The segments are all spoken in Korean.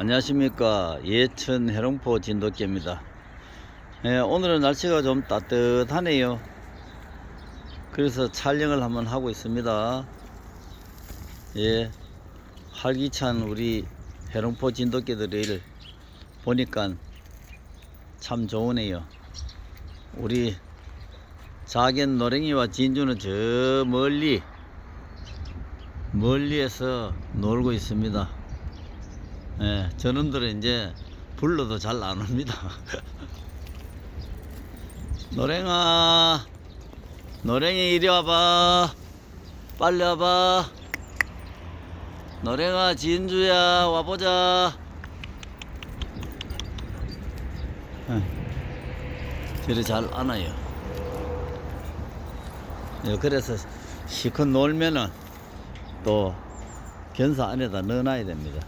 안녕하십니까. 예천 해롱포 진돗개입니다. 예, 오늘은 날씨가 좀 따뜻하네요. 그래서 촬영을 한번 하고 있습니다. 예 활기찬 우리 해롱포 진돗개들을 보니까 참 좋으네요. 우리 작은 노랭이와 진주는 저 멀리 멀리에서 놀고 있습니다 예, 저놈들은 이제 불러도 잘 안 옵니다. 노랭아, 노랭이 이리 와봐. 빨리 와봐. 노랭아, 진주야, 와보자. 예, 저리 잘 안아요. 예, 그래서 시컷 놀면은 또 견사 안에다 넣어놔야 됩니다.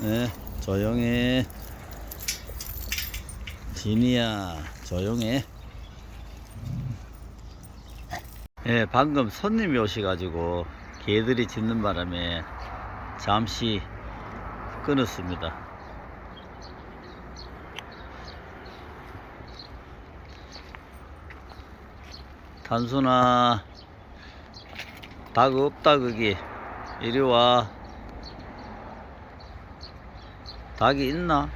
네, 조용해. 진이야, 조용해. 예, 방금 손님이 오셔가지고 개들이 짖는 바람에 잠시 끊었습니다. 단순아, 닭 없다, 거기. 이리 와. 닭이 있나?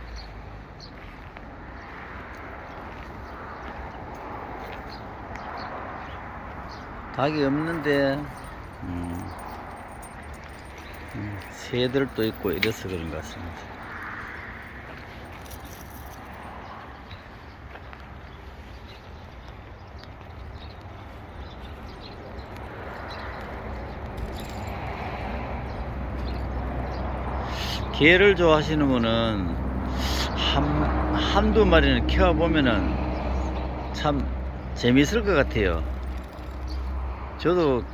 닭이 없는데, 음, 음, 새들도 있고 이래서 그런 것 같습니다. 개를 좋아하시는 분은 한, 한두 마리는 키워보면은 참 재밌을 것 같아요. 저도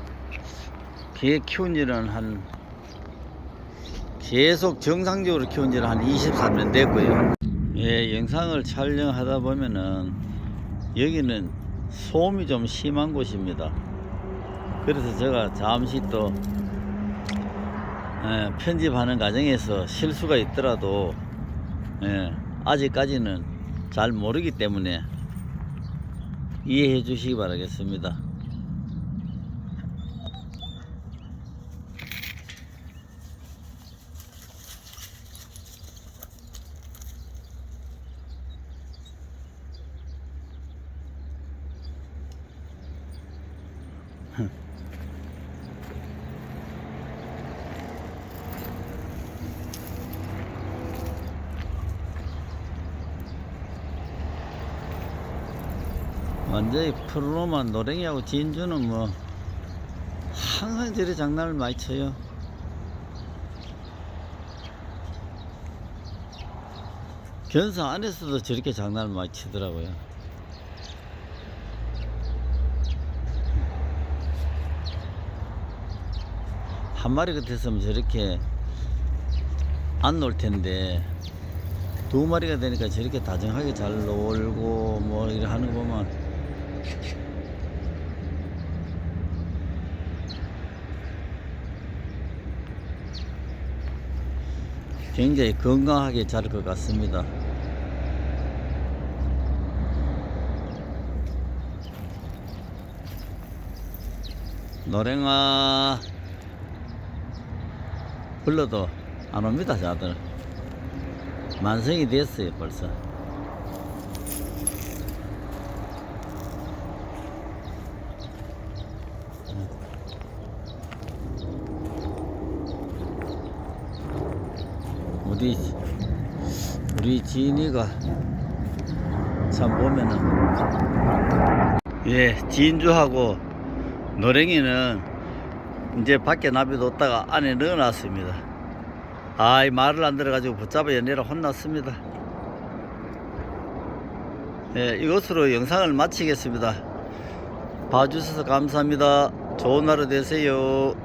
개 키운 지는 한 계속 정상적으로 키운 지는 한 23년 됐고요. 예, 영상을 촬영하다 보면은 여기는 소음이 좀 심한 곳입니다. 그래서 제가 잠시 또 예, 편집하는 과정에서 실수가 있더라도 예, 아직까지는 잘 모르기 때문에 이해해 주시기 바라겠습니다. 완전히 프로만 노랭이하고 진주는 뭐 항상 저리 장난을 많이 쳐요. 견사 안에서도 저렇게 장난을 많이 치더라고요. 한 마리 같았으면 저렇게 안 놀 텐데 두 마리가 되니까 저렇게 다정하게 잘 놀고 뭐 이렇게 하는 거 보면 굉장히 건강하게 자랄 것 같습니다. 노랭아 불러도 안 옵니다, 자들. 만성이 됐어요, 벌써. 우리 우리 지인이가 참 보면은 예 진주하고 노랭이는 이제 밖에 놔둬뒀다가 안에 넣어놨습니다. 아이 말을 안 들어가지고 붙잡아 연애라 혼났습니다. 예 이것으로 영상을 마치겠습니다. 봐주셔서 감사합니다. 좋은 하루 되세요.